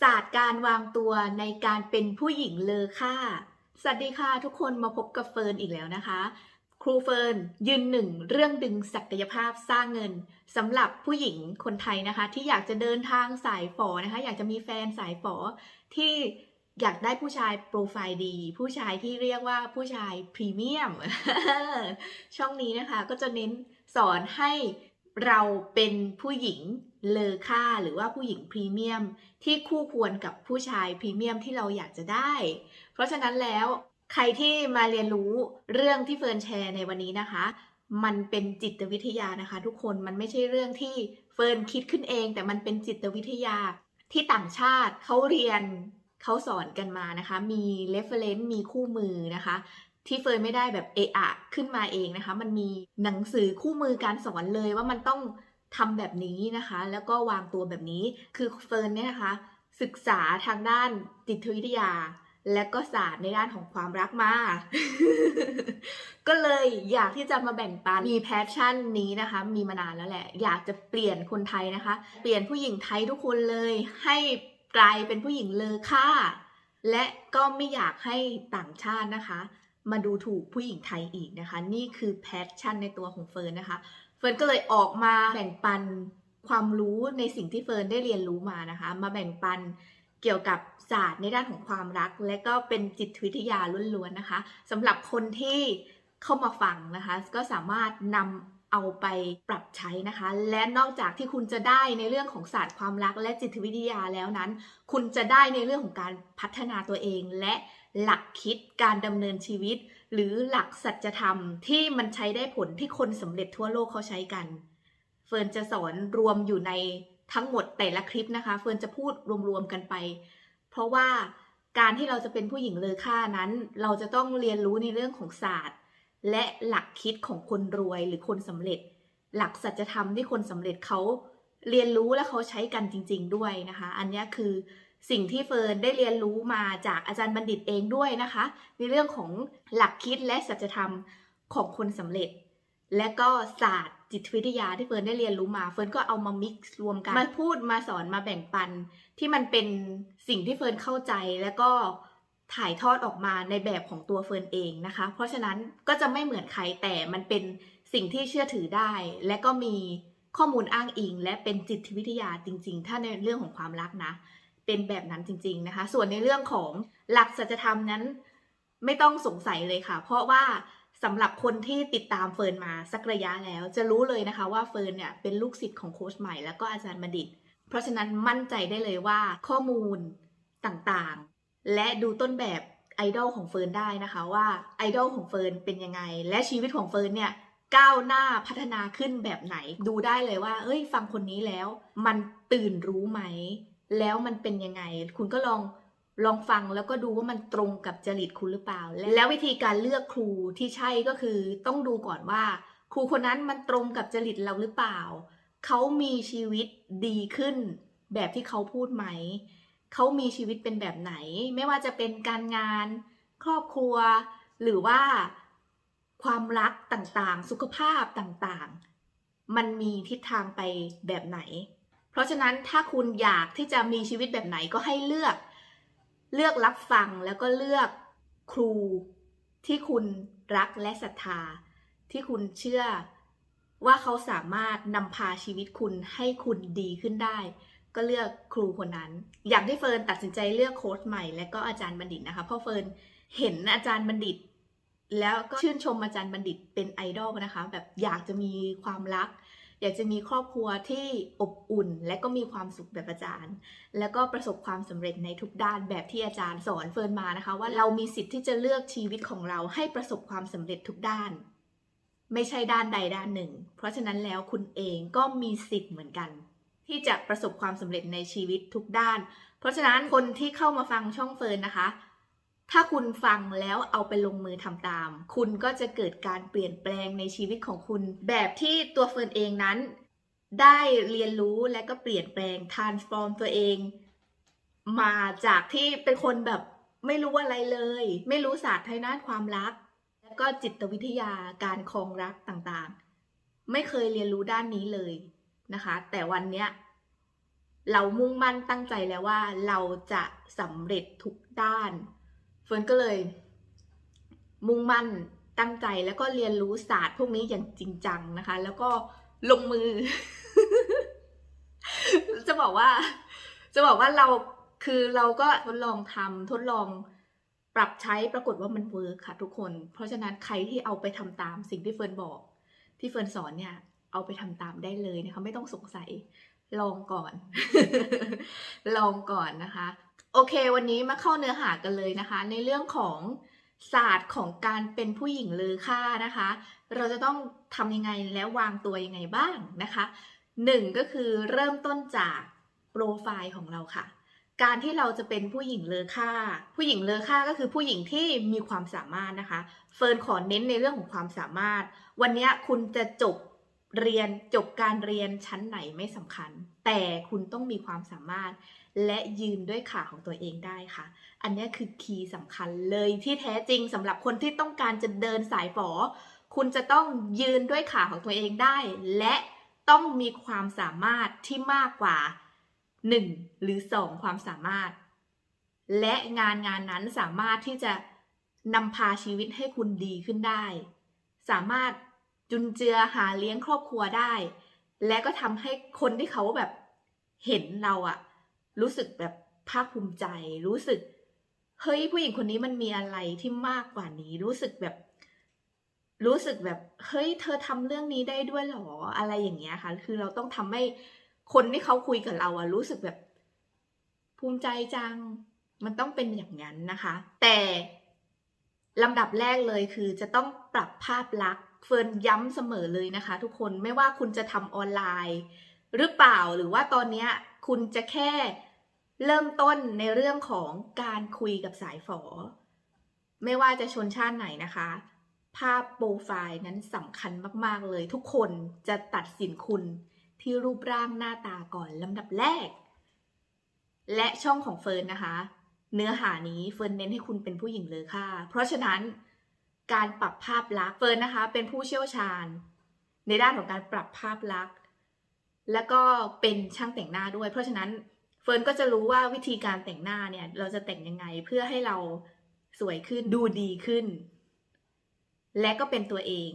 ศาสตร์การวางตัวในการเป็นผู้หญิงเลอค่า สวัสดีค่ะทุกคนมาพบกับเฟิร์นอีกแล้วนะคะ ครูเฟิร์นยืนหนึ่งเรื่องดึงศักยภาพสร้างเงินสำหรับผู้หญิงคนไทยนะคะ ที่อยากจะเดินทางสายฝอนะคะ อยากจะมีแฟนสายฝอที่อยากได้ผู้ชายโปรไฟล์ดี ผู้ชายที่เรียกว่าผู้ชายพรีเมียม ช่องนี้นะคะก็จะเน้นสอนให้เราเป็นผู้หญิง เลอค่าหรือว่าผู้หญิงพรีเมียมที่คู่ควรกับผู้ชายพรีเมียมที่เราอยากจะได้ เพราะฉะนั้นแล้วใครที่มาเรียนรู้เรื่องที่เฟิร์นแชร์ในวันนี้นะคะ มันเป็นจิตวิทยานะคะ ทุกคนมันไม่ใช่เรื่องที่เฟิร์นคิดขึ้นเอง แต่มันเป็นจิตวิทยาที่ต่างชาติเขาเรียนเขาสอนกันมานะคะ มี reference มีคู่มือนะคะที่เฟิร์นไม่ได้แบบเอะอะขึ้นมาเองนะคะ มันมีหนังสือคู่มือการสอนเลยว่ามันต้อง ทำแบบนี้นะคะ แล้วก็วางตัวแบบนี้ คือเฟิร์นเนี่ยนะคะ ศึกษาทางด้านจิตวิทยา และก็ศาสตร์ในด้านของความรักมา ก็เลยอยากที่จะมาแบ่งปัน มีแพชชั่นนี้นะคะ มีมานานแล้วแหละ อยากจะเปลี่ยนคนไทยนะคะ เปลี่ยนผู้หญิงไทยทุกคนเลย ให้กลายเป็นผู้หญิงเลอค่า และก็ไม่อยากให้ต่างชาตินะคะ มาดูถูกผู้หญิงไทยอีกนะคะ นี่คือแพชชั่นในตัวของเฟิร์นนะคะ เฟิร์นก็เลยออกมาแบ่งปันความรู้ในสิ่งที่เฟิร์นได้เรียนรู้มานะคะ มาแบ่งปันเกี่ยวกับศาสตร์ในด้านของความรัก และก็เป็นจิตวิทยาล้วนๆนะคะสำหรับคนที่เข้ามาฟังนะคะ ก็สามารถนำเอาไปปรับใช้นะคะ และนอกจากที่คุณจะได้ในเรื่องของศาสตร์ความรัก และจิตวิทยาแล้วนั้น คุณจะได้ในเรื่องของการพัฒนาตัวเอง และหลักคิดการดำเนินชีวิต หรือหลักสัจธรรมที่มันใช้ได้ผลที่คนสำเร็จทั่วโลกเขาใช้กัน เฟิร์นจะสอนรวมอยู่ในทั้งหมดแต่ละคลิปนะคะ เฟิร์นจะพูดรวมๆกันไป เพราะว่าการที่เราจะเป็นผู้หญิงเลอค่านั้น เราจะต้องเรียนรู้ในเรื่องของศาสตร์ และหลักคิดของคนรวยหรือคนสำเร็จ หลักสัจธรรมที่คนสำเร็จเขาเรียนรู้และเขาใช้กันจริง ๆ ด้วยนะคะ อันนี้คือ สิ่งที่เฟิร์นได้เรียนรู้มาจากอาจารย์บัณฑิตเองด้วยนะคะ ในเรื่องของหลักคิดและสัจธรรมของคนสำเร็จ และก็ศาสตร์จิตวิทยาที่เฟิร์นได้เรียนรู้มาเฟิร์นก็เอามามิกซ์รวมกันมาพูดมาสอนมาแบ่งปัน ที่มันเป็นสิ่งที่เฟิร์นเข้าใจแล้วก็ถ่ายทอดออกมาในแบบของตัวเฟิร์นเองนะคะ เพราะฉะนั้นก็จะไม่เหมือนใครแต่มันเป็นสิ่งที่เชื่อถือได้ และก็มีข้อมูลอ้างอิง และเป็นจิตวิทยาจริง ๆ ถ้าในเรื่องของความรักนะ เป็นแบบนั้นจริง ๆนะคะ ส่วนในเรื่องของหลักสัจธรรมนั้นไม่ต้องสงสัยเลยค่ะ เพราะว่าสำหรับคนที่ติดตามเฟิร์นมาสักระยะแล้ว จะรู้เลยนะคะว่าเฟิร์นเนี่ยเป็นลูกศิษย์ของโค้ชใหม่แล้วก็อาจารย์บัณฑิต เพราะฉะนั้นมั่นใจได้เลยว่าข้อมูลต่างๆ และดูต้นแบบไอดอลของเฟิร์นได้นะคะว่าไอดอลของเฟิร์นเป็นยังไง และชีวิตของเฟิร์นเนี่ยก้าวหน้าพัฒนาขึ้นแบบไหน ดูได้เลยว่าเอ้ย ฟังคนนี้แล้ว มันตื่นรู้ไหม แล้วมันเป็นยังไง คุณก็ลองลองฟังแล้วก็ดูว่ามันตรงกับจริตคุณหรือเปล่า แล้ววิธีการเลือกครูที่ใช่ก็คือต้องดูก่อนว่า ครูคนนั้นมันตรงกับจริตเราหรือเปล่า เขามีชีวิตดีขึ้น แบบที่เขาพูดไหม เขามีชีวิตเป็นแบบไหน ไม่ว่าจะเป็นการงาน ครอบครัว หรือว่าความรักต่างๆ สุขภาพต่างๆ มันมีทิศทางไปแบบไหน เพราะฉะนั้นถ้าคุณอยากที่จะมีชีวิตแบบไหนก็ให้เลือก เลือกรับฟังแล้วก็เลือกครูที่คุณรักและศรัทธา ที่คุณเชื่อว่าเขาสามารถนำพาชีวิตคุณให้คุณดีขึ้นได้ ก็เลือกครูคนนั้น อย่างที่เฟิร์นตัดสินใจเลือกโค้ชใหม่ และก็อาจารย์บัณฑิตนะคะเพราะเฟิร์นเห็นอาจารย์บัณฑิต แล้วก็ชื่นชมอาจารย์บัณฑิตเป็นไอดอลนะคะ แบบอยากจะมีความรัก อยากจะมีครอบครัวที่อบอุ่น และก็มีความสุขแบบอาจารย์ แล้วก็ประสบความสำเร็จในทุกด้านแบบที่อาจารย์สอนเฟิร์นมานะคะ ว่าเรามีสิทธิ์ที่จะเลือกชีวิตของเราให้ประสบความสำเร็จทุกด้าน ไม่ใช่ด้านใดด้านหนึ่ง เพราะฉะนั้นแล้วคุณเองก็มีสิทธิ์เหมือนกัน ที่จะประสบความสำเร็จในชีวิตทุกด้าน เพราะฉะนั้นคนที่เข้ามาฟังช่องเฟิร์นนะคะ ถ้าคุณฟังแล้วเอาไปลงมือทำตาม คุณก็จะเกิดการเปลี่ยนแปลงในชีวิตของคุณ แบบที่ตัวเฟิร์นเองนั้น ได้เรียนรู้และก็เปลี่ยนแปลง transform ตัวเอง มาจากที่เป็นคนแบบไม่รู้อะไรเลย ไม่รู้ศาสตร์ทางด้านความรัก แล้วก็จิตวิทยาการครองรักต่างๆ ไม่เคยเรียนรู้ด้านนี้เลยนะคะ แต่วันเนี้ยเรามุ่งมั่นตั้งใจแล้วว่าเราจะสำเร็จทุกด้าน ฟิร์นก็เลย มุ่งมั่นตั้งใจแล้วก็เรียนรู้ศาสตร์พวกนี้อย่างจริงจังนะคะ แล้วก็ลงมือ จะบอกว่า จะบอกว่าเราคือเราก็ทดลองทำทดลองปรับใช้ปรากฏว่ามันเวิร์คค่ะทุกคน เพราะฉะนั้นใครที่เอาไปทำตามสิ่งที่เฟิร์นบอก ที่เฟิร์นสอนเนี่ย เอาไปทำตามได้เลยนะคะ ไม่ต้องสงสัยลองก่อน ลองก่อนนะคะ โอเค วันนี้มาเข้าเนื้อหากันเลยนะคะ ในเรื่องของศาสตร์ของการเป็นผู้หญิงเลอค่านะคะ เราจะต้องทำยังไงและวางตัวยังไงบ้างนะคะหนึ่งก็คือเริ่มต้นจากโปรไฟล์ของเราค่ะ การที่เราจะเป็นผู้หญิงเลอค่า ผู้หญิงเลอค่าก็คือผู้หญิงที่มีความสามารถนะคะ เฟิร์นขอเน้นในเรื่องของความสามารถ วันนี้คุณจะจบเรียนจบการเรียนชั้นไหนไม่สำคัญ แต่คุณต้องมีความสามารถ และยืนด้วยขาของตัวเองได้ค่ะ อันนี้คือคีย์สำคัญเลยที่แท้จริงสำหรับคนที่ต้องการจะเดินสายฝอ คุณจะต้องยืนด้วยขาของตัวเองได้ และต้องมีความสามารถที่มากกว่า 1 หรือ 2 ความสามารถ และงานงานนั้นสามารถที่จะนำพาชีวิตให้คุณดีขึ้นได้ สามารถจุนเจือหาเลี้ยงครอบครัวได้ และก็ทำให้คนที่เขาแบบเห็นเราอะ รู้สึกแบบภาคภูมิใจ รู้สึก เฮ้ยผู้หญิงคนนี้มันมีอะไรที่มากกว่านี้ รู้สึกแบบ รู้สึกแบบ เฮ้ย เธอทำเรื่องนี้ได้ด้วยเหรออะไรอย่างเงี้ยค่ะ คือเราต้องทำให้คนที่เขาคุยกับเราอะรู้สึกแบบ ภูมิใจจัง มันต้องเป็นอย่างนั้นนะคะ แต่ลำดับแรกเลยคือจะต้องปรับภาพลักษณ์เฟิร์นย้ำเสมอเลยนะคะ ทุกคนไม่ว่าคุณจะทำออนไลน์ หรือเปล่าหรือว่าตอนเนี้ย คุณจะแค่เริ่มต้นในเรื่องของการคุยกับสายฝอ ไม่ว่าจะชนชาติไหนนะคะ ภาพโปรไฟล์นั้นสำคัญมาก ๆ เลย ทุกคนจะตัดสินคุณที่รูปร่างหน้าตาก่อนลำดับแรก และช่องของเฟิร์นนะคะ เนื้อหานี้เฟิร์นเน้นให้คุณเป็นผู้หญิงเลยค่ะ เพราะฉะนั้นการปรับภาพลักษณ์เฟิร์นนะคะ เป็นผู้เชี่ยวชาญ ในด้านของการปรับภาพลักษณ์ แล้วก็เป็นช่างแต่งหน้าด้วย เพราะฉะนั้นเฟิร์นก็จะรู้ว่าวิธีการแต่งหน้าเนี่ย เราจะแต่งยังไงเพื่อให้เราสวยขึ้นดูดีขึ้น และก็เป็นตัวเอง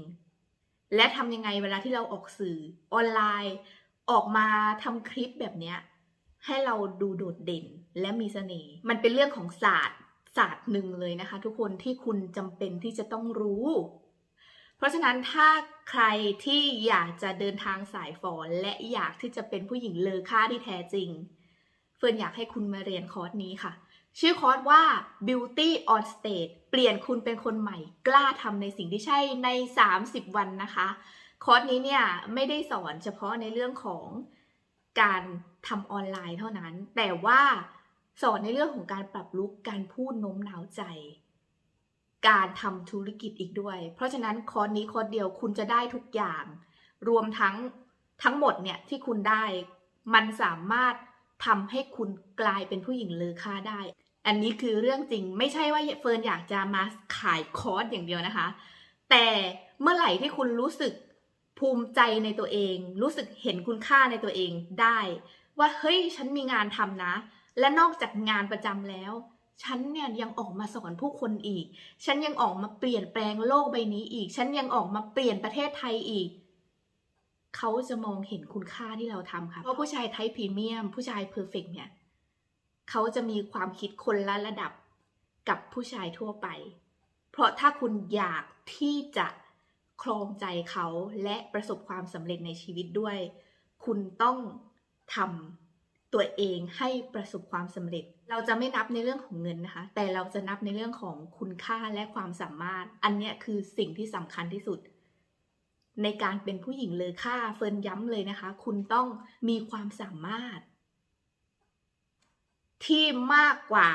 และทำยังไงเวลาที่เราออกสื่อออนไลน์ ออกมาทำคลิปแบบเนี้ยให้เราดูโดดเด่นและมีเสน่ห์มันเป็นเรื่องของศาสตร์ศาสตร์หนึ่งเลยนะคะ ทุกคนที่คุณจำเป็นที่จะต้องรู้ เพราะฉะนั้นถ้าใครที่อยากจะเดินทางสายฝอนและอยากที่จะเป็นผู้หญิงเลอค่าที่แท้จริง เฟิร์นอยากให้คุณมาเรียนคอร์สนี้ค่ะ ชื่อคอร์สว่า Beauty on Stage เปลี่ยนคุณเป็นคนใหม่กล้าทำในสิ่งที่ใช่ใน 30 วันนะคะ คอร์สนี้เนี่ยไม่ได้สอนเฉพาะในเรื่องของการทำออนไลน์เท่านั้น แต่ว่าสอนในเรื่องของการปรับลุกการพูดโน้มน้าวใจ การทำธุรกิจอีกด้วย เพราะฉะนั้นคอร์สนี้คอร์สเดียวคุณจะได้ทุกอย่าง รวมทั้งทั้งหมดเนี่ยที่คุณได้ มันสามารถทำให้คุณกลายเป็นผู้หญิงเลอค่าได้ อันนี้คือเรื่องจริงไม่ใช่ว่าเฟิร์นอยากจะมาขายคอร์สอย่างเดียวนะคะ แต่เมื่อไหร่ที่คุณรู้สึกภูมิใจในตัวเอง รู้สึกเห็นคุณค่าในตัวเองได้ ว่าเฮ้ยฉันมีงานทำนะ และนอกจากงานประจำแล้ว ฉันเนี่ยยังออกมาสอนผู้คนอีก ฉันยังออกมาเปลี่ยนแปลงโลกใบนี้อีก ฉันยังออกมาเปลี่ยนประเทศไทยอีก เขาจะมองเห็นคุณค่าที่เราทำค่ะ เพราะผู้ชายไทป์พรีเมียม ผู้ชายเพอร์เฟกเนี่ย เขาจะมีความคิดคนละระดับกับผู้ชายทั่วไป เพราะถ้าคุณอยากที่จะครองใจเขาและประสบความสำเร็จในชีวิตด้วย คุณต้องทำ ตัวเองให้ประสบความสำเร็จ เราจะไม่นับในเรื่องของเงินนะคะ แต่เราจะนับในเรื่องของคุณค่าและความสามารถ อันนี้คือสิ่งที่สำคัญที่สุด ในการเป็นผู้หญิงเลยค่าเฟิร์นย้ำเลยนะคะ คุณต้องมีความสามารถ ที่มากกว่า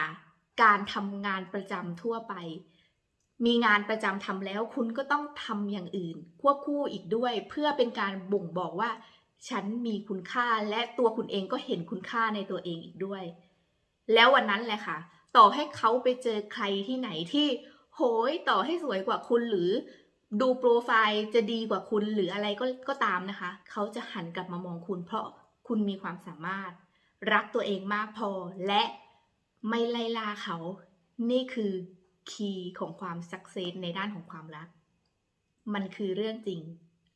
การทำงานประจำทั่วไป มีงานประจำทำแล้ว คุณก็ต้องทำอย่างอื่น ควบคู่อีกด้วย เพื่อเป็นการบ่งบอกว่า ฉันมีคุณค่าและตัวคุณเองก็เห็นคุณค่าในตัวเองอีกด้วย แล้ววันนั้นแหละค่ะ ต่อให้เขาไปเจอใครที่ไหนที่ โหยต่อให้สวยกว่าคุณหรือดูโปรไฟล์จะดีกว่าคุณหรืออะไรก็ก็ตามนะคะ เขาจะหันกลับมามองคุณ เพราะคุณมีความสามารถ รักตัวเองมากพอและไม่ไล่ล่าเขา นี่คือคีย์ของความสักเซสในด้านของความรัก มันคือเรื่องจริง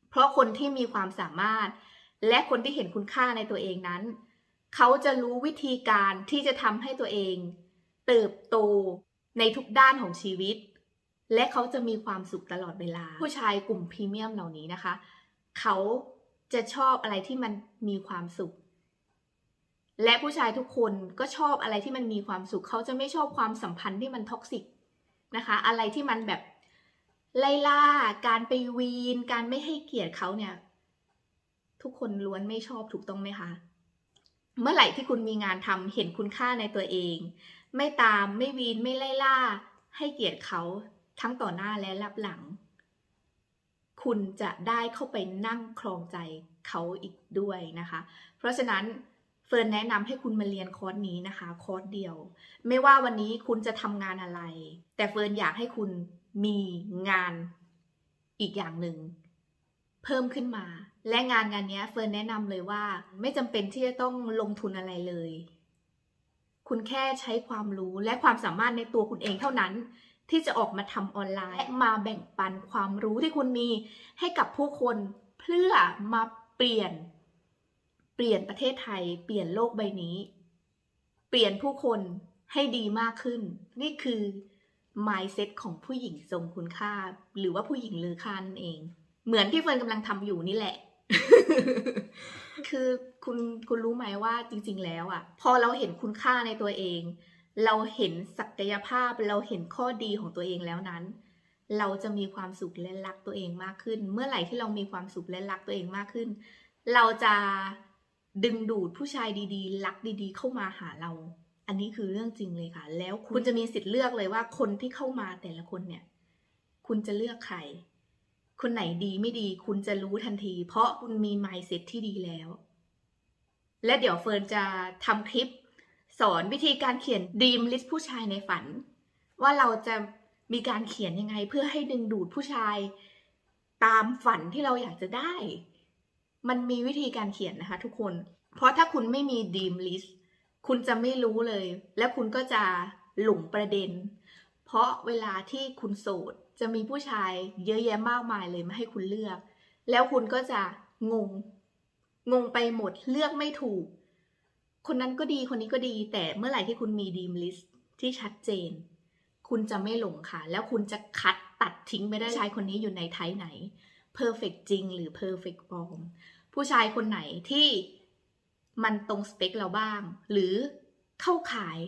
เพราะคนที่มีความสามารถ และคนที่เห็นคุณค่าในตัวเองนั้น เขาจะรู้วิธีการที่จะทำให้ตัวเอง เติบโตในทุกด้านของชีวิต และเขาจะมีความสุขตลอดเวลา ผู้ชายกลุ่มพรีเมียมเหล่านี้นะคะ เขาจะชอบอะไรที่มันมีความสุข และผู้ชายทุกคนก็ชอบอะไรที่มันมีความสุข เขาจะไม่ชอบความสัมพันธ์ที่มันท็อกซิกนะคะ อะไรที่มันแบบไล่ล่า การไปวีน การไม่ให้เกียรติเขาเนี่ย ทุกคนล้วนไม่ชอบถูกต้องไหมคะ เมื่อไหร่ที่คุณมีงานทำเห็นคุณค่าในตัวเอง ไม่ตามไม่วีนไม่ไล่ล่า ให้เกียรติเขาทั้งต่อหน้าและรับหลัง คุณจะได้เข้าไปนั่งครองใจเขาอีกด้วยนะคะ เพราะฉะนั้นเฟิร์นแนะนำให้คุณมาเรียนคอร์สนี้นะคะ คอร์สเดียว ไม่ว่าวันนี้คุณจะทำงานอะไร แต่เฟิร์นอยากให้คุณมีงานอีกอย่างหนึ่ง เพิ่มขึ้นมา และงานงานนี้เฟิร์นแนะนำเลยว่า ไม่จำเป็นที่จะต้องลงทุนอะไรเลย คุณแค่ใช้ความรู้และความสามารถในตัวคุณเองเท่านั้น ที่จะออกมาทำออนไลน์และมาแบ่งปันความรู้ที่คุณมีให้กับผู้คนเพื่อมาเปลี่ยน เปลี่ยนประเทศไทย เปลี่ยนโลกใบนี้ เปลี่ยนผู้คนให้ดีมากขึ้น นี่คือ mindset ของผู้หญิงทรงคุณค่า หรือว่าผู้หญิงลือค่านั่นเอง เหมือนที่เฟิร์นกำลังทำอยู่นี่แหละ คือคุณคุณรู้ไหมว่าจริง ๆ แล้วอะ พอเราเห็นคุณค่าในตัวเอง เราเห็นศักยภาพเราเห็นข้อดีของตัวเองแล้วนั้น เราจะมีความสุขและรักตัวเองมากขึ้น เมื่อไหร่ที่เรามีความสุขและรักตัวเองมากขึ้น เราจะดึงดูดผู้ชายดีๆ รักดีๆ เข้ามาหาเรา อันนี้คือเรื่องจริงเลยค่ะ แล้วคุณจะมีสิทธิ์เลือกเลยว่าคนที่เข้ามาแต่ละคนเนี่ย คุณจะเลือกใคร คนไหนดีไม่ดีคุณจะรู้ทันที เพราะคุณมี mindset ที่ดีแล้ว และเดี๋ยวเฟิร์นจะทำคลิป สอนวิธีการเขียน dream list ผู้ชายในฝัน ว่าเราจะมีการเขียนยังไงเพื่อให้ดึงดูดผู้ชาย ตามฝันที่เราอยากจะได้ มันมีวิธีการเขียนนะคะ ทุกคน เพราะถ้าคุณไม่มี dream list คุณจะไม่รู้เลย และคุณก็จะหลงประเด็น เพราะเวลาที่คุณโสด จะมีผู้ชายเยอะแยะมากมายเลยมาให้คุณเลือก แล้วคุณก็จะงง งงไปหมดเลือกไม่ถูก คนนั้นก็ดีคนนี้ก็ดี แต่เมื่อไหร่ที่คุณมีดีมลิสที่ชัดเจน คุณจะไม่หลงค่ะ แล้วคุณจะคัดตัดทิ้งไปได้ชายคนนี้อยู่ในไทป์ไหน perfect จริงหรือ perfect ปลอมผู้ชายคนไหนที่มันตรงสเปคเราบ้าง หรือเข้าขาย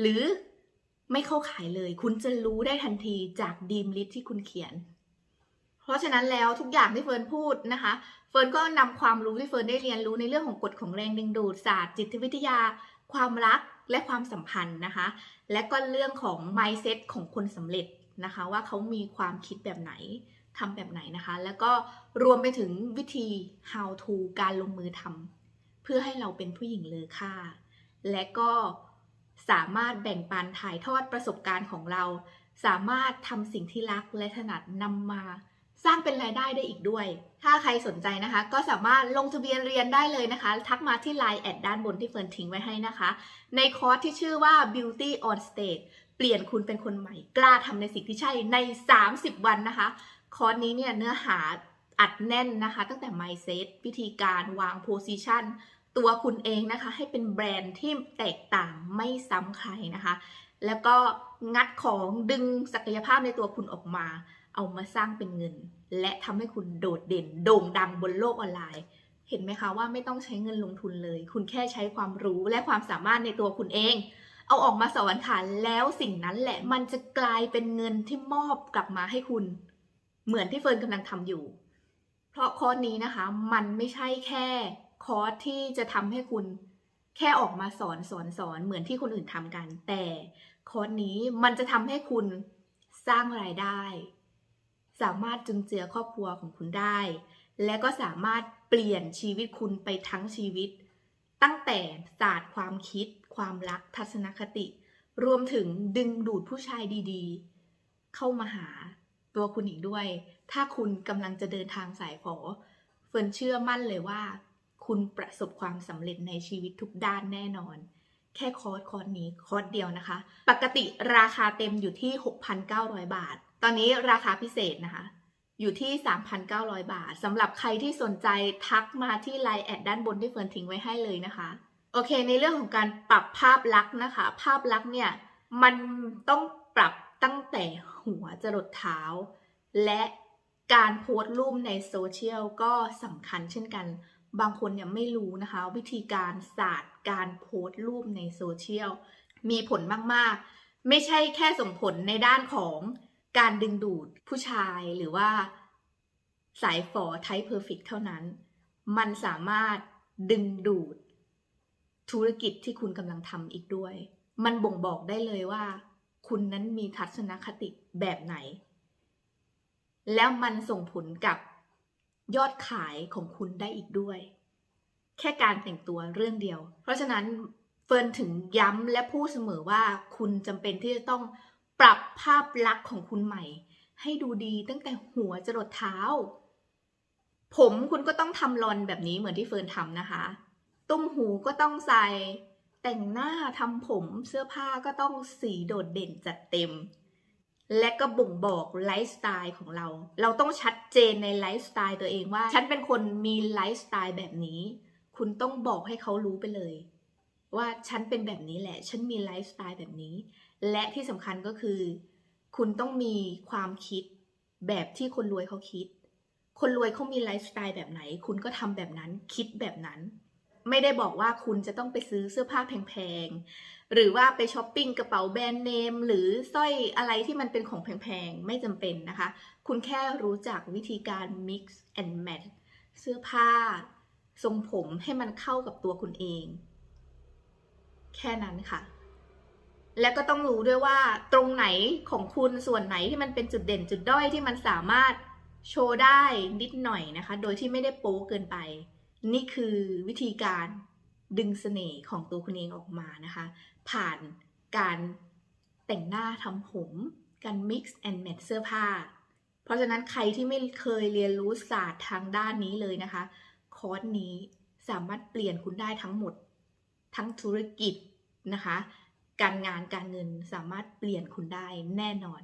หรือ ไม่เข้าขายเลย คุณจะรู้ได้ทันทีจากดีมลิสที่คุณเขียน เพราะฉะนั้นแล้วทุกอย่างที่เฟิร์นพูดนะคะ เฟิร์นก็นำความรู้ที่เฟิร์นได้เรียนรู้ในเรื่องของกฎของแรงดึงดูดศาสตร์จิตวิทยา ความรักและความสัมพันธ์นะคะ และก็เรื่องของ mindset ของคนสำเร็จนะคะ ว่าเขามีความคิดแบบไหนทำแบบไหนนะคะ แล้วก็รวมไปถึงวิธี how to การลงมือทำเพื่อให้เราเป็นผู้หญิงเลอค่า และก็ สามารถแบ่งปันถ่ายทอดประสบการณ์ของเรา สามารถทำสิ่งที่รักและถนัดนำมา สร้างเป็นรายได้ได้อีกด้วย ถ้าใครสนใจนะคะ ก็สามารถลงทะเบียนเรียนได้เลยนะคะ ทักมาที่ Line แอดด้านบนที่เฟิร์นทิ้งไว้ให้นะคะ ในคอร์สที่ชื่อว่า Beauty on Stage เปลี่ยนคุณเป็นคนใหม่ กล้าทำในสิ่งที่ใช่ใน 30 วันนะคะ คอร์สนี้เนี่ยเนื้อหาอัดแน่นนะคะ ตั้งแต่ mindset วิธีการวาง position ตัวคุณเองนะคะ ให้เป็นแบรนด์ที่แตกต่างไม่ซ้ำใครนะคะ แล้วก็งัดของดึงศักยภาพในตัวคุณออกมา เอามาสร้างเป็นเงิน และทำให้คุณโดดเด่น โด่งดังบนโลกออนไลน์ เห็นไหมคะว่าไม่ต้องใช้เงินลงทุนเลย คุณแค่ใช้ความรู้และความสามารถในตัวคุณเอง เอาออกมาสอนค่ะแล้วสิ่งนั้นแหละมันจะกลายเป็นเงินที่มอบกลับมาให้คุณ เหมือนที่เฟิร์นกำลังทำอยู่ เพราะคอนี้นะคะ มันไม่ใช่แค่ คอร์สที่จะทำให้คุณแค่ออกมาสอนสอนสอนเหมือนที่คนอื่นทำกัน แต่คอร์สนี้มันจะทำให้คุณสร้างรายได้ สามารถจุนเจือครอบครัวของคุณได้ และก็สามารถเปลี่ยนชีวิตคุณไปทั้งชีวิต ตั้งแต่ศาสตร์ความคิด ความรักทัศนคติ รวมถึงดึงดูดผู้ชายดีๆ เข้ามาหาตัวคุณอีกด้วย ถ้าคุณกำลังจะเดินทางสายฝอเฟิร์นเชื่อมั่นเลยว่า คุณประสบความสำเร็จในชีวิตทุกด้านแน่นอน แค่คอร์สคอร์สนี้คอร์สเดียวนะคะ ปกติราคาเต็มอยู่ที่ 6,900 บาท ตอนนี้ราคาพิเศษนะคะ อยู่ที่ 3,900 บาทสำหรับใครที่สนใจทักมาที่ไลน์แอดด้านบนที่เฟิร์นทิ้งไว้ให้เลยนะคะ โอเค ในเรื่องของการปรับภาพลักษณ์นะคะ ภาพลักษณ์เนี่ยมันต้องปรับตั้งแต่หัวจรดเท้า และการโพสต์รูปในโซเชียลก็สำคัญเช่นกัน บางคนเนี่ยไม่รู้นะคะ วิธีการศาสตร์การโพสต์รูปในโซเชียลมีผลมาก ๆ ไม่ใช่แค่ส่งผลในด้านของการดึงดูดผู้ชายหรือว่าสายฝอไทป์เพอร์เฟกเท่านั้น มันสามารถดึงดูดธุรกิจที่คุณกำลังทำอีกด้วย มันบ่งบอกได้เลยว่า คุณนั้นมีทัศนคติแบบไหน แล้วมันส่งผลกับ ยอดขายของคุณได้อีกด้วย แค่การแต่งตัวเรื่องเดียว เพราะฉะนั้นเฟิร์นถึงย้ำและพูดเสมอว่าคุณจำเป็นที่จะต้องปรับภาพลักษณ์ของคุณใหม่ ให้ดูดีตั้งแต่หัวจรดเท้า ผมคุณก็ต้องทำรอนแบบนี้เหมือนที่เฟิร์นทำนะคะ ตุ้มหูก็ต้องใส่ แต่งหน้าทำผมเสื้อผ้าก็ต้องสีโดดเด่นจัดเต็ม และก็บ่งบอกไลฟ์สไตล์ของเรา เราต้องชัดเจนในไลฟ์สไตล์ตัวเองว่า ฉันเป็นคนมีไลฟ์สไตล์แบบนี้ คุณต้องบอกให้เขารู้ไปเลย ว่าฉันเป็นแบบนี้แหละ ฉันมีไลฟ์สไตล์แบบนี้ และที่สำคัญก็คือ คุณต้องมีความคิดแบบที่คนรวยเขาคิด คนรวยเขามีไลฟ์สไตล์แบบไหน คุณก็ทำแบบนั้น คิดแบบนั้น ไม่ได้บอกว่าคุณจะต้องไปซื้อเสื้อผ้าแพงๆ หรือว่าไปช้อปปิ้งกระเป๋าแบรนด์เนม หรือสร้อยอะไรที่มันเป็นของแพงๆ ไม่จำเป็นนะคะ คุณแค่รู้จักวิธีการ mix and match เสื้อผ้า ทรงผมให้มันเข้ากับตัวคุณเอง แค่นั้นค่ะ และก็ต้องรู้ด้วยว่าตรงไหนของคุณส่วนไหนที่มันเป็นจุดเด่นจุดด้อยที่มันสามารถโชว์ได้นิดหน่อยนะคะ โดยที่ไม่ได้โป๊เกินไป นี่คือวิธีการดึงเสน่ห์ของตัวคุณเองออกมานะคะ ผ่านการแต่งหน้าทำผม การ mix and match เสื้อผ้า เพราะฉะนั้นใครที่ไม่เคยเรียนรู้ศาสตร์ทางด้านนี้เลยนะคะ คอร์สนี้สามารถเปลี่ยนคุณได้ทั้งหมด ทั้งธุรกิจนะคะ การงานการเงินสามารถเปลี่ยนคุณได้แน่นอน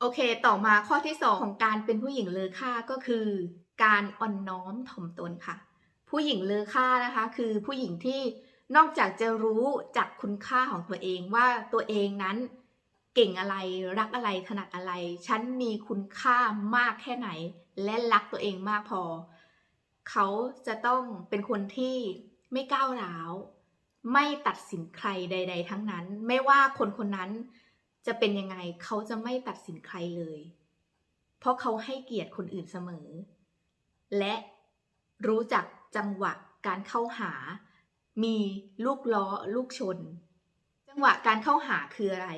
โอเค ต่อมาข้อที่ 2 ของการเป็นผู้หญิงเลอค่าก็คือ การอ่อนน้อมถ่อมตนค่ะ ผู้หญิงเลอค่านะคะ คือผู้หญิงที่นอกจากจะรู้จักคุณค่าของตัวเองว่าตัวเองนั้นเก่งอะไรรักอะไรถนัดอะไร ฉันมีคุณค่ามากแค่ไหน และรักตัวเองมากพอ เขาจะต้องเป็นคนที่ไม่ก้าวร้าว ไม่ตัดสินใครใด ๆ ทั้งนั้น ไม่ว่าคนคนนั้นจะเป็นยังไงเขาจะไม่ตัดสินใครเลย เพราะเขาให้เกียรติคนอื่นเสมอ และรู้จัก จังหวะการเข้าหา มีลูกล้อลูกชน จังหวะการเข้าหาคืออะไร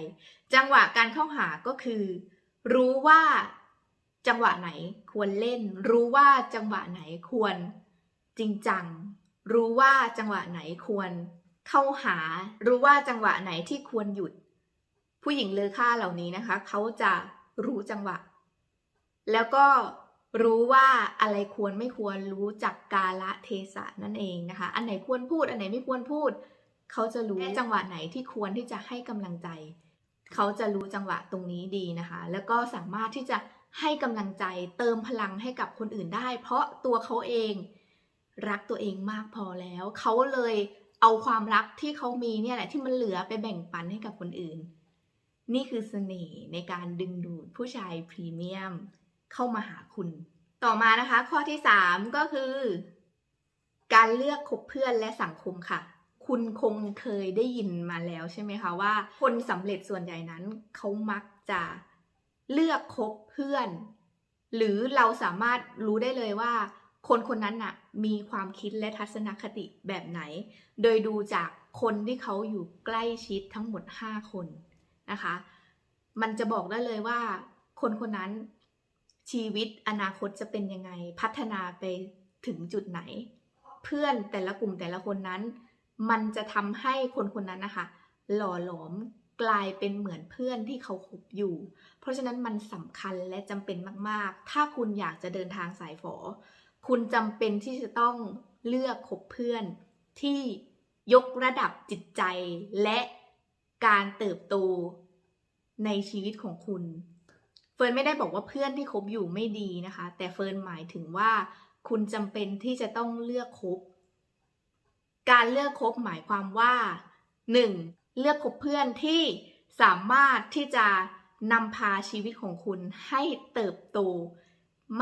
จังหวะการเข้าหาก็คือ รู้ว่าจังหวะไหนควรเล่น รู้ว่าจังหวะไหนควรจริงจัง รู้ว่าจังหวะไหนควรเข้าหา รู้ว่าจังหวะไหนที่ควรหยุด ผู้หญิงเลอค่าเหล่านี้นะคะ เขาจะรู้จังหวะ แล้วก็ รู้ว่าอะไรควรไม่ควรรู้จักกาละเทศะนั่นเองนะคะ อันไหนควรพูด อันไหนไม่ควรพูด เขาจะรู้จังหวะไหนที่ควรที่จะให้กำลังใจ เขาจะรู้จังหวะตรงนี้ดีนะคะ แล้วก็สามารถที่จะให้กำลังใจเติมพลังให้กับคนอื่นได้ เพราะตัวเขาเองรักตัวเองมากพอแล้ว เขาเลยเอาความรักที่เขามีเนี่ยแหละที่มันเหลือไปแบ่งปันให้กับคนอื่น นี่คือเสน่ห์ในการดึงดูดผู้ชายพรีเมียม เข้ามาหาคุณ ต่อมานะคะ ข้อที่ 3 ก็คือ การเลือกคบเพื่อนและสังคมค่ะ คุณคงเคยได้ยินมาแล้วใช่ไหมคะว่า คนสำเร็จส่วนใหญ่นั้นเขามักจะเลือกคบเพื่อน หรือเราสามารถรู้ได้เลยว่า คนคนนั้นน่ะมีความคิดและทัศนคติแบบไหน โดยดูจากคนที่เขาอยู่ใกล้ชิดทั้งหมด 5 คนนะคะ มันจะบอกได้เลยว่า คนคนนั้น ชีวิตอนาคตจะเป็นยังไง พัฒนาไปถึงจุดไหน เพื่อนแต่ละกลุ่มแต่ละคนนั้น มันจะทำให้คนคนนั้นนะคะ หล่อหลอมกลายเป็นเหมือนเพื่อนที่เขาคบอยู่ เพราะฉะนั้นมันสำคัญและจำเป็นมาก ๆ ถ้าคุณอยากจะเดินทางสายฝอ คุณจำเป็นที่จะต้องเลือกคบเพื่อนที่ยกระดับจิตใจและการเติบโตในชีวิตของคุณ ฟิร์นไม่ได้บอกว่าเพื่อนที่คบอยู่ไม่ดีนะคะ แต่เฟิร์นหมายถึงว่า คุณจำเป็นที่จะต้องเลือกคบ การเลือกคบหมายความว่า 1. เลือกคบเพื่อนที่สามารถที่จะนำพาชีวิตของคุณให้เติบโต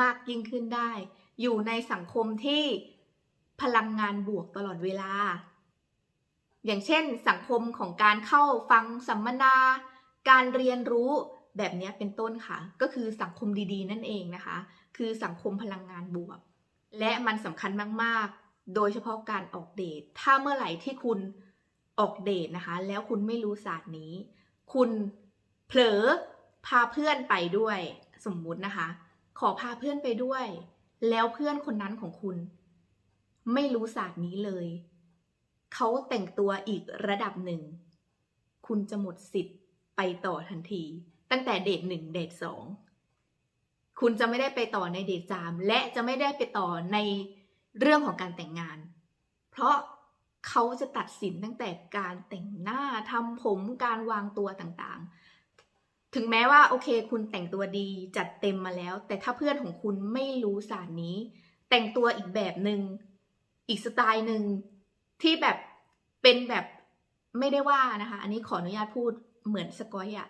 มากยิ่งขึ้นได้ อยู่ในสังคมที่พลังงานบวกตลอดเวลา อย่างเช่นสังคมของการเข้าฟังสัมมนา การเรียนรู้ แบบนี้เป็นต้นค่ะ ก็คือสังคมดีๆ นั่นเองนะคะ คือสังคมพลังงานบวก และมันสำคัญมากๆ โดยเฉพาะการออกเดท ถ้าเมื่อไหร่ที่คุณออกเดทนะคะ แล้วคุณไม่รู้ศาสตร์นี้ คุณเผลอพาเพื่อนไปด้วยสมมุตินะคะ ขอพาเพื่อนไปด้วย แล้วเพื่อนคนนั้นของคุณ ไม่รู้ศาสตร์นี้เลย เขาแต่งตัวอีกระดับหนึ่ง คุณจะหมดสิทธิ์ไปต่อทันที ตั้งแต่เดทหนึ่งเดทสองคุณจะไม่ได้ไปต่อในเดทสามและจะไม่ได้ไปต่อในเรื่องของการแต่งงาน เพราะเขาจะตัดสินตั้งแต่การแต่งหน้าทำผมการวางตัวต่างๆ ถึงแม้ว่าโอเค คุณแต่งตัวดีจัดเต็มมาแล้ว แต่ถ้าเพื่อนของคุณไม่รู้ศาสตร์นี้ แต่งตัวอีกแบบหนึ่งอีกสไตล์หนึ่งที่แบบเป็นแบบไม่ได้ว่านะคะ อันนี้ขออนุญาตพูดเหมือนสกอยอะ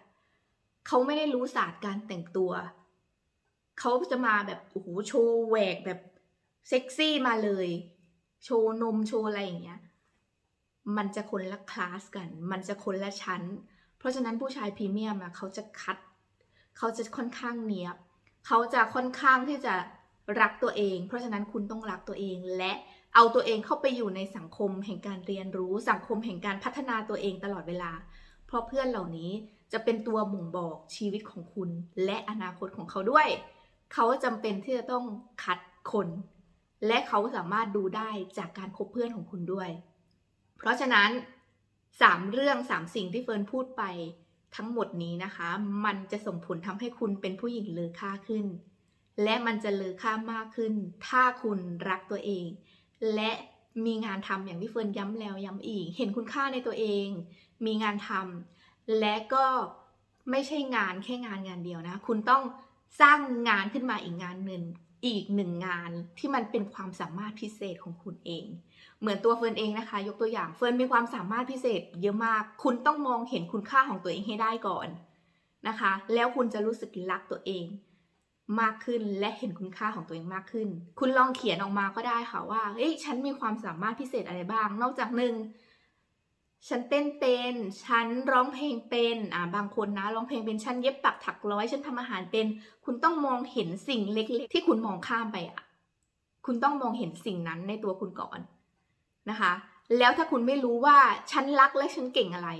เขาไม่ได้รู้ศาสตร์การแต่งตัว เขาจะมาแบบโอ้โหโชว์แหวกแบบเซ็กซี่มาเลย โชว์นมโชว์อะไรอย่างเงี้ย มันจะคนละคลาสกัน มันจะคนละชั้น เพราะฉะนั้นผู้ชายพรีเมียมอะเขาจะคัด เขาจะค่อนข้างเนียบ เขาจะค่อนข้างที่จะรักตัวเอง เพราะฉะนั้นคุณต้องรักตัวเองและเอาตัวเองเข้าไปอยู่ในสังคมแห่งการเรียนรู้ สังคมแห่งการพัฒนาตัวเองตลอดเวลา เพราะเพื่อนเหล่านี้ จะเป็นตัวบ่งบอกชีวิตของคุณและอนาคตของเขาด้วย เขาจำเป็นที่จะต้องคัดคน และเขาสามารถดูได้จากการคบเพื่อนของคุณด้วย เพราะฉะนั้นสามเรื่องสามสิ่งที่เฟิร์นพูดไปทั้งหมดนี้นะคะ มันจะส่งผลทำให้คุณเป็นผู้หญิงเลอค่าขึ้น และมันจะเลอค่ามากขึ้น ถ้าคุณรักตัวเอง และมีงานทำอย่างที่เฟิร์นย้ำแล้วย้ำอีก เห็นคุณค่าในตัวเอง มีงานทำ และก็ไม่ใช่งานแค่งานงานเดียวนะ คุณต้องสร้างงานขึ้นมาอีกงานหนึ่งอีกหนึ่งงานที่มันเป็นความสามารถพิเศษของคุณเอง เหมือนตัวเฟิร์นเองนะคะ ยกตัวอย่างเฟิร์นมีความสามารถพิเศษ เยอะมาก คุณต้องมองเห็นคุณค่าของตัวเองให้ได้ก่อนนะคะ แล้วคุณจะรู้สึกรักตัวเอง มากขึ้นและเห็นคุณค่าของตัวเองมากขึ้น คุณลองเขียนออกมาก็ได้ค่ะว่าเฮ้ยฉันมีความสามารถพิเศษอะไรบ้าง นอกจากหนึ่ง ฉันเต้นเป็น ฉันร้องเพลงเป็น อ่า บางคนนะร้องเพลงเป็น ฉันเย็บปักถักร้อย ฉันทำอาหารเป็น คุณต้องมองเห็นสิ่งเล็กๆ ที่คุณมองข้ามไปอะ คุณต้องมองเห็นสิ่งนั้นในตัวคุณก่อนนะคะ แล้วถ้าคุณไม่รู้ว่าฉันรักและฉันเก่งอะไร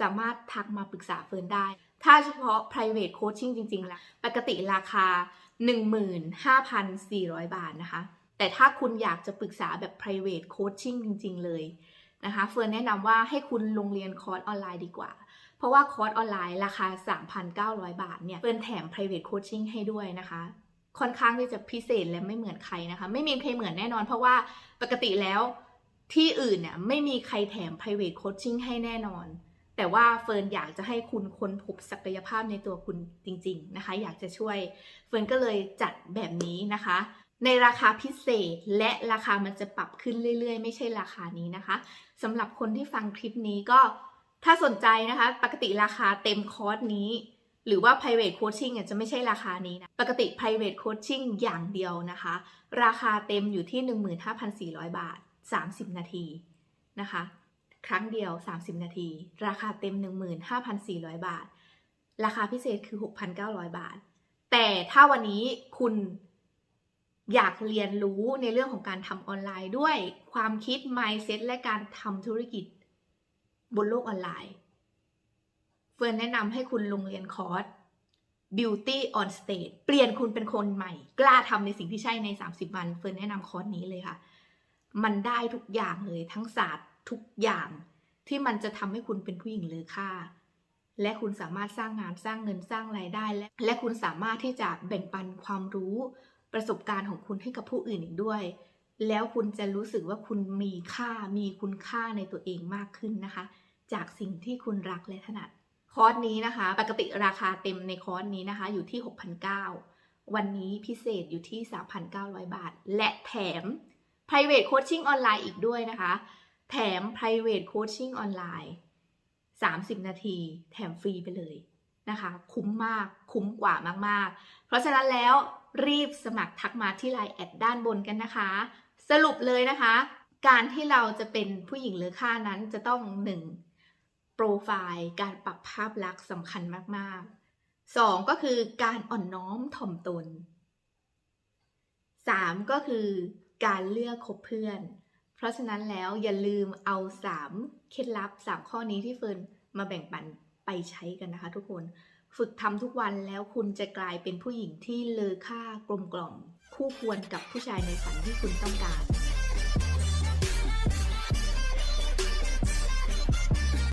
สามารถทักมาปรึกษาเฟิร์นได้ ถ้าเฉพาะ private coaching จริงๆแล้วปกติราคา 15,400 บาทนะคะ แต่ถ้าคุณอยากจะปรึกษาแบบ private coaching จริง ๆ เลย นะคะเฟิร์นแนะนำว่าให้คุณลงเรียนคอร์สออนไลน์ดีกว่า เพราะว่าคอร์สออนไลน์ราคา 3,900 บาทเนี่ยเฟิร์นแถม private coaching ให้ด้วยนะคะค่อนข้างที่จะพิเศษและไม่เหมือนใครนะคะ ไม่มีใครเหมือนแน่นอน เพราะว่าปกติแล้วที่อื่นเนี่ยไม่มีใครแถม private coaching ให้แน่นอน แต่ว่าเฟิร์นอยากจะให้คุณค้นพบศักยภาพในตัวคุณจริง ๆนะคะ อยากจะช่วยเฟิร์นก็เลยจัดแบบนี้นะคะ ในราคาพิเศษและราคามันจะปรับขึ้นเรื่อย ๆ ไม่ใช่ราคานี้นะคะสำหรับคนที่ฟังคลิปนี้ก็ถ้าสนใจนะคะ ปกติราคาเต็มคอร์สนี้ หรือว่า private coaching จะไม่ใช่ราคานี้นะ ปกติ private coaching อย่างเดียวนะคะ ราคาเต็มอยู่ที่ 15,400 บาท 30 นาทีนะคะ ครั้งเดียว 30 นาที ราคาเต็ม 15,400 บาท ราคาพิเศษคือ 6,900 บาท แต่ถ้าวันนี้คุณ อยากเรียนรู้ในเรื่องของการทำออนไลน์ด้วยความคิด mindset และการทำธุรกิจ บนโลกออนไลน์ เฟิร์นแนะนำให้คุณลงเรียนคอร์ส Beauty on Stage เปลี่ยนคุณเป็นคนใหม่ กล้าทำในสิ่งที่ใช่ใน 30 วัน เฟิร์นแนะนำคอร์สนี้เลยค่ะ มันได้ทุกอย่างเลยทั้งศาสตร์ทุกอย่างที่มันจะทำให้คุณเป็นผู้หญิงเลอค่า และคุณสามารถสร้างงานสร้างเงินสร้างรายได้และและคุณสามารถที่จะแบ่งปันความรู้ ประสบการณ์ของคุณให้กับผู้อื่นอีกด้วย แล้วคุณจะรู้สึกว่าคุณมีค่ามีคุณค่าในตัวเองมากขึ้นนะคะ จากสิ่งที่คุณรักและถนัดคอร์สนี้นะคะ ปกติราคาเต็มในคอร์สนี้นะคะ อยู่ที่6,900วันนี้พิเศษอยู่ที่ 3,900 บาท และแถม private coaching ออนไลน์อีกด้วยนะคะ แถม private coaching ออนไลน์ 30 นาที แถมฟรีไปเลยนะคะ คุ้มมาก คุ้มกว่ามาก ๆ เพราะฉะนั้นแล้ว รีบสมัครทักมาที่ไลน์แอดด้านบนกันนะคะ สรุปเลยนะคะ การที่เราจะเป็นผู้หญิงเลอค่านั้นจะต้อง 1. โปรไฟล์การปรับภาพลักษณ์สำคัญมากๆ 2. ก็คือการอ่อนน้อมถ่อมตน 3. ก็คือการเลือกคบเพื่อน เพราะฉะนั้นแล้วอย่าลืมเอา 3 เคล็ดลับ 3 ข้อนี้ที่เฟิร์นมาแบ่งปันไปใช้กันนะคะทุกคน ฝึกทำทุกวันแล้วคุณจะกลายเป็นผู้หญิงที่เลอค่ากลมกล่อม คู่ควรกับผู้ชายในฝันที่คุณต้องการ